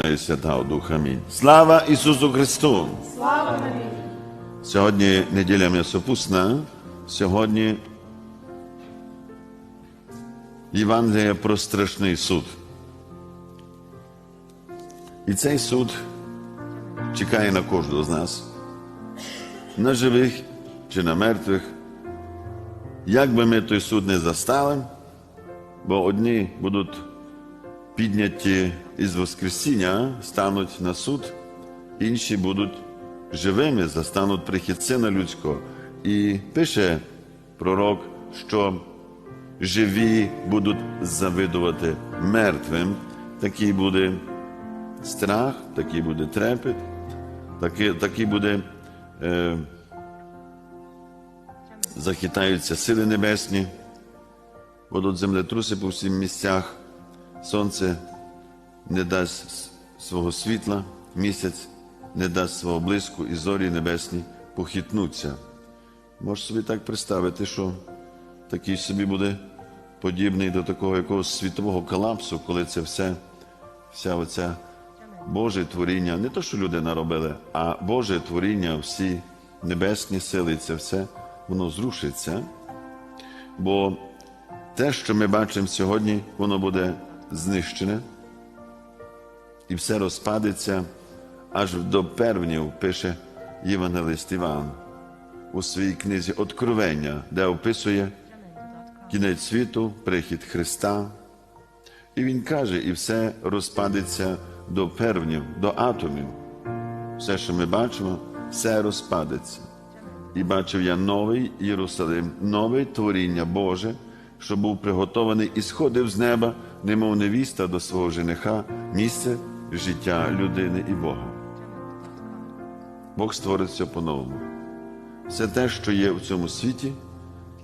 І Святого Духа. Амінь. Слава Ісусу Христу! Слава навіки! Сьогодні неділя м'ясопусна, сьогодні Євангелія про страшний суд. І цей суд чекає на кожного з нас, на живих чи на мертвих. Як би ми той суд не застали, бо одні будуть підняті із Воскресіння, стануть на суд, інші будуть живими, застануть прихід Сина Людського. І пише пророк, що живі будуть завидувати мертвим. Такий буде страх, такий буде трепет, такий, такий буде. Е, захитаються сили небесні, будуть землетруси по всіх місцях, сонце не дасть свого світла, місяць не дасть свого блиску, і зорі небесні похитнуться. Можеш собі так представити, що такий собі буде подібний до такого якогось світового колапсу, коли це все, вся оця Боже творіння, не то, що люди наробили, а Боже творіння, всі небесні сили, це все, воно зрушиться. Бо те, що ми бачимо сьогодні, воно буде знищене, і все розпадеться аж до первнів, пише Євангелист Іван у своїй книзі Откровення, де описує кінець світу, прихід Христа. І він каже, і все розпадеться до первнів, до атомів. Все, що ми бачимо, все розпадеться. І бачив я новий Єрусалим, нове творіння Боже, що був приготований і сходив з неба, немов невіста до свого жениха, місце життя людини і Бога. Бог створиться по-новому. Все те, що є у цьому світі,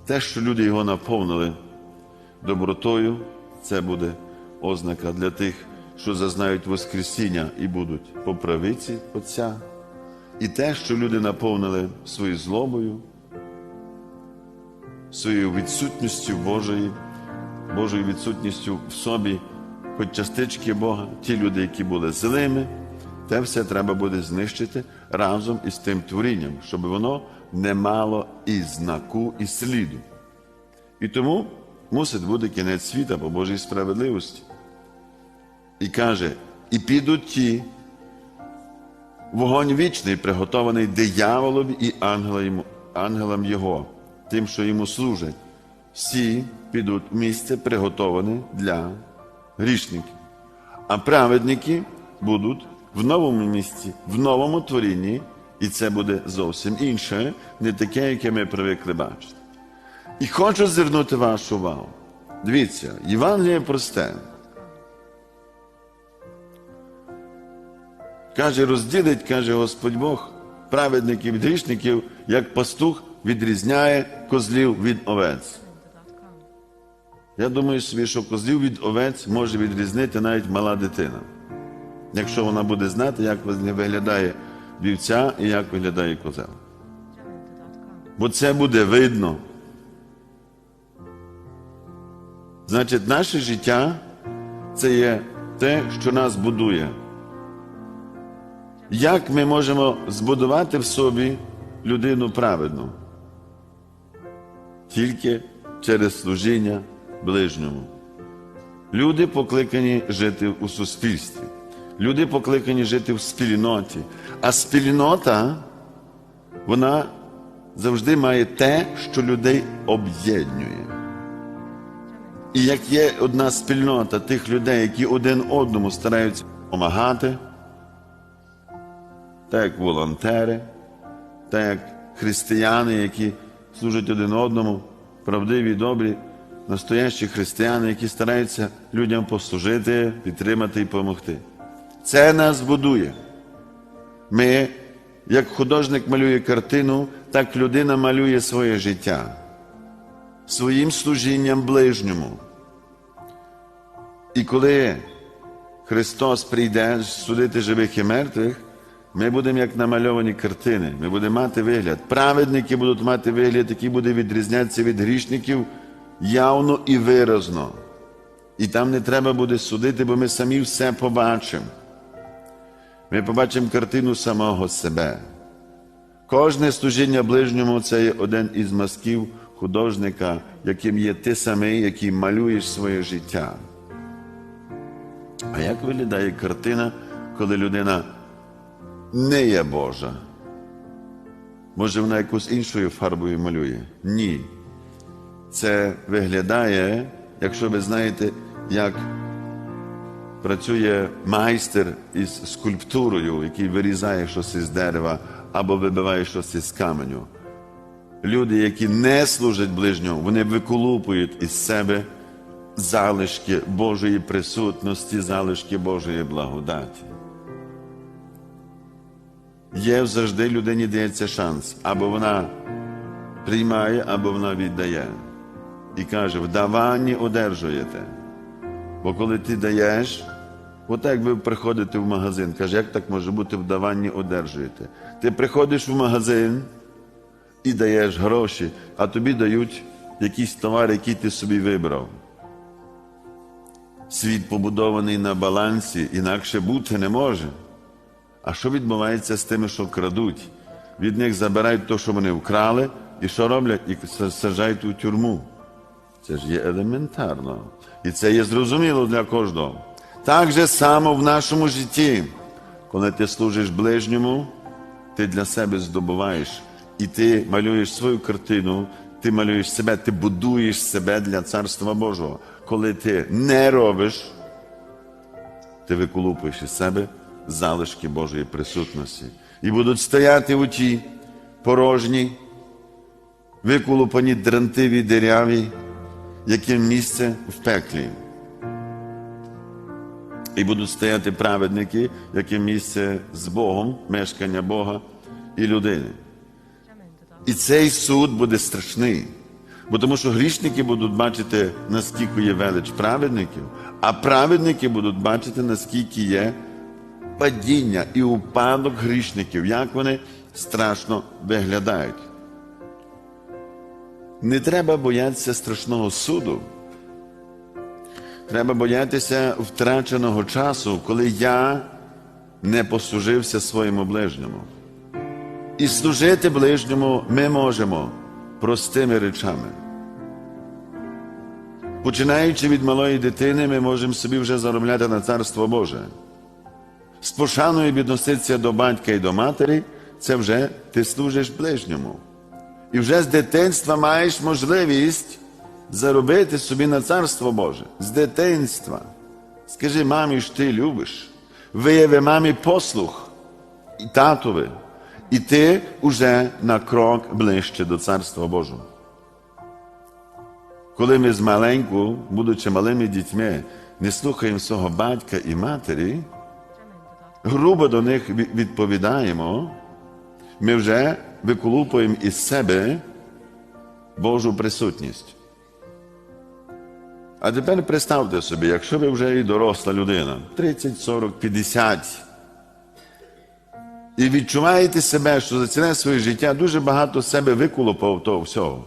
те, що люди його наповнили добротою, це буде ознака для тих, що зазнають Воскресіння і будуть по правиці Отця. І те, що люди наповнили своєю злобою, своєю відсутністю Божої, Божою відсутністю в собі, хоч частички Бога, ті люди, які були злими, те все треба буде знищити разом із тим творінням, щоб воно не мало і знаку, і сліду. І тому мусить бути кінець світа по Божій справедливості. І каже: і підуть ті, вогонь вічний, приготований дияволові і ангелам Його, тим, що йому служать. Всі підуть в місце, приготоване для грішників. А праведники будуть в новому місці, в новому творінні, і це буде зовсім інше, не таке, яке ми привикли бачити. І хочу звернути вашу увагу. Дивіться, Євангеліє просте. Каже, розділить, каже Господь Бог, праведників від грішників, як пастух відрізняє козлів від овець. Я думаю собі, що козлів від овець може відрізнити навіть мала дитина. Якщо вона буде знати, як виглядає вівця і як виглядає козел. Бо це буде видно. Значить, наше життя це є те, що нас будує. Як ми можемо збудувати в собі людину праведну? Тільки через служіння ближньому. Люди покликані жити у суспільстві. Люди покликані жити в спільноті. А спільнота, вона завжди має те, що людей об'єднує. І як є одна спільнота тих людей, які один одному стараються допомагати, так як волонтери, так як християни, які служать один одному, правдиві, добрі, настоящі християни, які стараються людям послужити, підтримати і допомогти. Це нас будує. Ми, як художник малює картину, так людина малює своє життя своїм служінням ближньому. І коли Христос прийде судити живих і мертвих, ми будемо як намальовані картини, ми будемо мати вигляд. Праведники будуть мати вигляд, який буде відрізнятися від грішників явно і виразно. І там не треба буде судити, бо ми самі все побачимо. ми побачимо картину самого себе. Кожне служіння ближньому це є один із мазків художника, яким є ти самий, який малюєш своє життя. А як виглядає картина, коли людина не є Божа? Може, вона якусь іншою фарбою малює? Ні. Це виглядає, якщо ви знаєте, як працює майстер із скульптурою, який вирізає щось із дерева або вибиває щось із каменю. Люди, які не служать ближньому, вони виколупують із себе залишки Божої присутності, залишки Божої благодаті. Є завжди людині дається шанс, або вона приймає, або вона віддає. І каже, в даванні одержуєте. Бо коли ти даєш, от як ви приходите в магазин, каже, як так може бути в даванні одержуєте? Ти приходиш в магазин і даєш гроші, а тобі дають якийсь товар, який ти собі вибрав. Світ побудований на балансі, інакше бути не може. А що відбувається з тими, що крадуть? Від них забирають те, що вони вкрали, і що роблять? І саджають у тюрму. Це ж є елементарно. І це є зрозуміло для кожного. Так же само в нашому житті, коли ти служиш ближньому, ти для себе здобуваєш. І ти малюєш свою картину, ти малюєш себе, ти будуєш себе для Царства Божого. Коли ти не робиш, ти виколупуєш із себе залишки Божої присутності. І будуть стояти у тій порожній, виколупані дрантиві деряві, яке місце в пеклі. І будуть стояти праведники, яке місце з Богом, мешкання Бога і людини. І цей суд буде страшний. Бо тому що грішники будуть бачити, наскільки є велич праведників, а праведники будуть бачити, наскільки є падіння і упадок грішників, як вони страшно виглядають. Не треба боятися страшного суду. Треба боятися втраченого часу, коли я не послужився своєму ближньому. І служити ближньому ми можемо простими речами. Починаючи від малої дитини, ми можемо собі вже заробляти на Царство Боже. З пошаною відноситися до батька і до матері, це вже ти служиш ближньому. І вже з дитинства маєш можливість заробити собі на Царство Боже. З дитинства. Скажи мамі, що ти любиш. Вияви мамі послух і татові. І ти вже на крок ближче до Царства Божого. Коли ми з маленьку, будучи малими дітьми, не слухаємо свого батька і матері, грубо до них відповідаємо, ми вже виколупуємо із себе Божу присутність. А тепер представте собі, якщо ви вже і доросла людина, 30, 40, 50, і відчуваєте себе, що за ціле своє життя дуже багато себе виколупав того всього.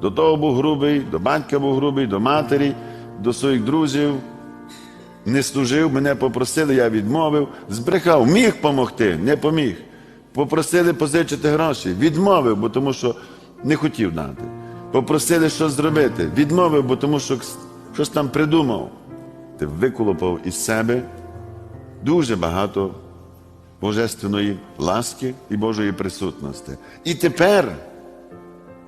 До того був грубий, до батька був грубий, до матері, до своїх друзів. Не служив, мене попросили, я відмовив, збрехав, міг помогти, не поміг. Попросили позичити гроші, відмовив, бо тому що не хотів дати. Попросили щось зробити, відмовив, бо тому що щось там придумав. Ти виколопав із себе дуже багато божественної ласки і Божої присутності. І тепер,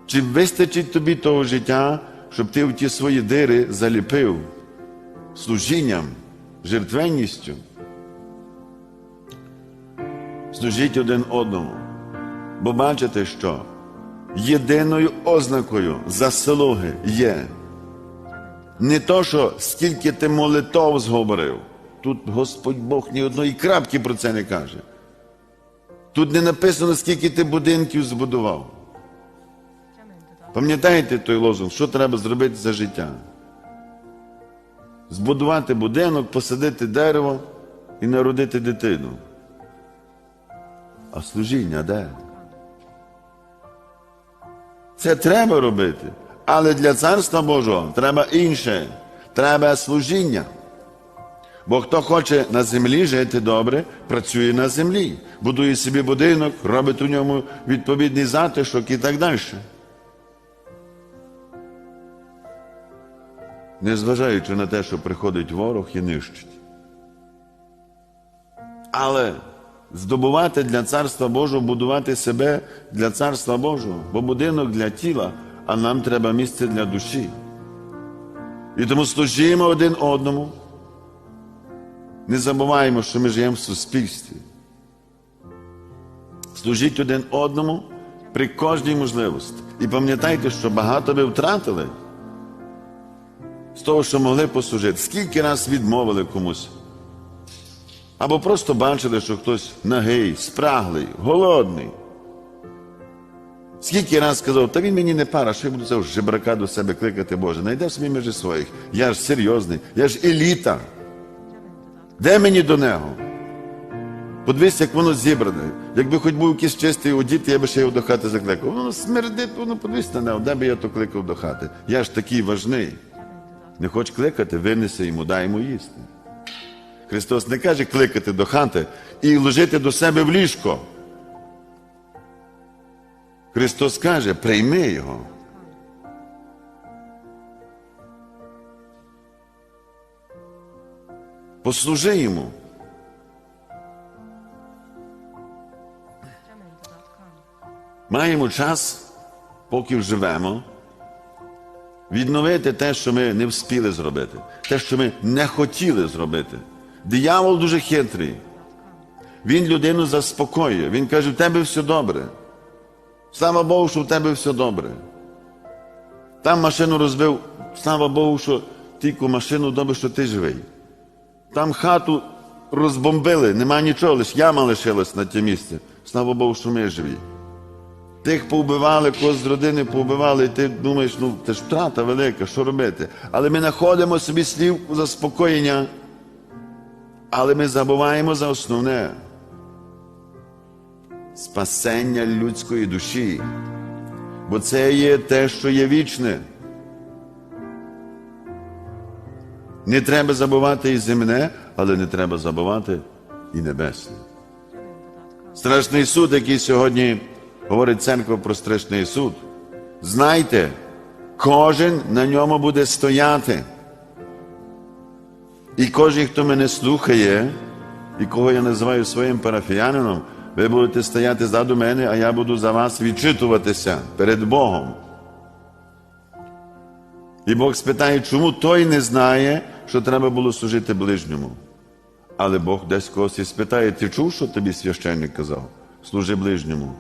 чи вистачить тобі того життя, щоб ти в ті свої дири заліпив служінням, жертвенністю? Служіть один одному. Бо бачите, що єдиною ознакою заслуги є не то, що скільки ти молитов зговорив. Тут Господь Бог ні одної крапки про це не каже. Тут не написано, скільки ти будинків збудував. Пам'ятаєте той лозунг, що треба зробити за життя? Збудувати будинок, посадити дерево і народити дитину. А служіння де? Це треба робити. Але для Царства Божого треба інше. Треба служіння. Бо хто хоче на землі жити добре, працює на землі, будує собі будинок, робить у ньому відповідний затишок і так далі. Незважаючи на те, що приходить ворог і нищить. Але здобувати для Царства Божого, будувати себе для Царства Божого, бо будинок для тіла, а нам треба місце для душі. І тому служимо один одному. Не забуваємо, що ми живемо в суспільстві. Служіть один одному при кожній можливості. І пам'ятайте, що багато ви втратили з того, що могли послужити. Скільки раз відмовили комусь. Або просто бачили, що хтось нагий, спраглий, голодний. Скільки раз сказав, та він мені не пара, що я буду цього жебрака до себе кликати, Боже, найде собі між своїх. Я ж серйозний, я ж еліта. Де мені до нього? Подивись, як воно зібране. Якби хоч був якийсь чистий одіт, я би ще його до хати закликав. Воно смердить, воно подивись на нього, де би я то кликав до хати. Я ж такий важний. Не хоч кликати, винеси йому, дай йому їсти. Христос не каже кликати до хати і ложити до себе в ліжко. Христос каже, прийми його. Послужи йому. Маємо час, поки живемо, відновити те, що ми не вспіли зробити, те, що ми не хотіли зробити. Диявол дуже хитрий. Він людину заспокоює. Він каже, в тебе все добре. Слава Богу, що в тебе все добре. Там машину розбив, слава Богу, що тільки машину добре, що ти живий. Там хату розбомбили, нема нічого, лише яма лишилась на те місце. Слава Богу, що ми живі. Тих повбивали, когось з родини повбивали, і ти думаєш, ну це ж втрата велика, що робити? Але ми знаходимо собі слів заспокоєння, але ми забуваємо за основне спасення людської душі. Бо це є те, що є вічне. Не треба забувати і земне, але не треба забувати і небесне. Страшний суд, який сьогодні говорить церква про страшний суд. Знайте, кожен на ньому буде стояти. І кожен, хто мене слухає, і кого я називаю своїм парафіянином, ви будете стояти ззаду мене, а я буду за вас відчитуватися перед Богом. І Бог спитає, чому той не знає, що треба було служити ближньому. Але Бог десь когось і спитає, ти чув, що тобі священник казав? Служи ближньому.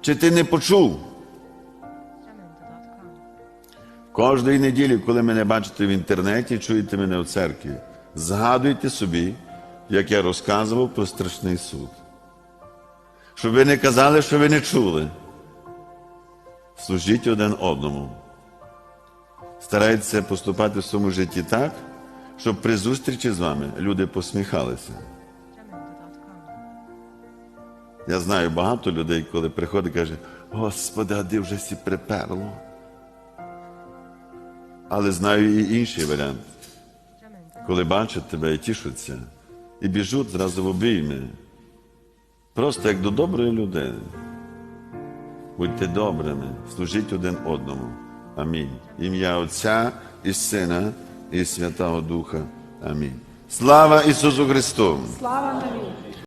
Чи ти не почув? Кожної неділі, коли мене бачите в інтернеті, чуєте мене в церкві, згадуйте собі, як я розказував про страшний суд. Щоб ви не казали, що ви не чули. Служіть один одному. Старайтеся поступати в своєму житті так, щоб при зустрічі з вами люди посміхалися. Я знаю багато людей, коли приходить каже, Господи, а де вже сі приперло. Але знаю і інший варіант, коли бачать тебе і тішуться, і біжуть зразу в обійми. Просто як до доброї людини. Будьте добрими, служіть один одному. Амінь. Ім'я Отця і Сина, і Святого Духа. Амінь. Слава Ісусу Христу! Слава навіки!